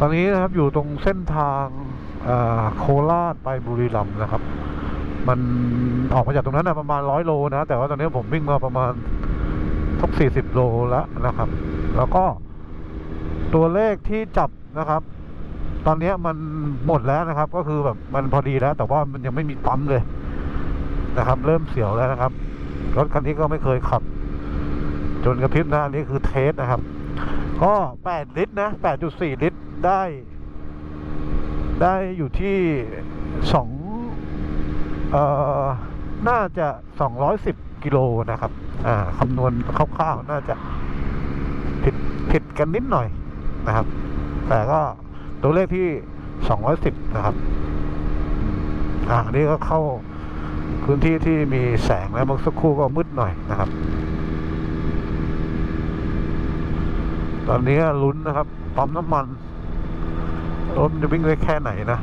ตอนนี้นะครับอยู่ตรงเส้นทางโคราชไปบุรีรัมย์นะครับ มันออกมาจากตรงนั้นนะประมาณร้อยโลนะ แต่ว่าตอนนี้ผมวิ่งมาประมาณทุกสี่สิบโลแล้วนะครับ แล้วก็ตัวเลขที่จับนะครับ ตอนนี้มันหมดแล้วนะครับ ก็คือแบบมันพอดีแล้ว แต่ว่ามันยังไม่มีปั๊มเลยนะครับ เริ่มเสียวแล้วนะครับ รถคันนี้ก็ไม่เคยขับ จนกระพริบหน้านี่คือเทสนะครับ ก็แปดลิตรนะแปดจุดสี่ลิตร ได้ ได้อยู่ที่สองเอ่อน่าจะสองร้อยสิบกิโลนะครับ อ่าคำนวณคร่าวๆน่าจะผิดผิดกันนิดหน่อยนะครับ แต่ก็ตัวเลขที่สองร้อยสิบนะครับ อ่าอันนี้ก็เข้าพื้นที่ที่มีแสงแล้วเมื่อสักครู่ก็มืดหน่อยนะครับ ตอนนี้ลุ้นนะครับปั๊มน้ำมัน รถมันจะวิ่งได้แค่ไหนนะ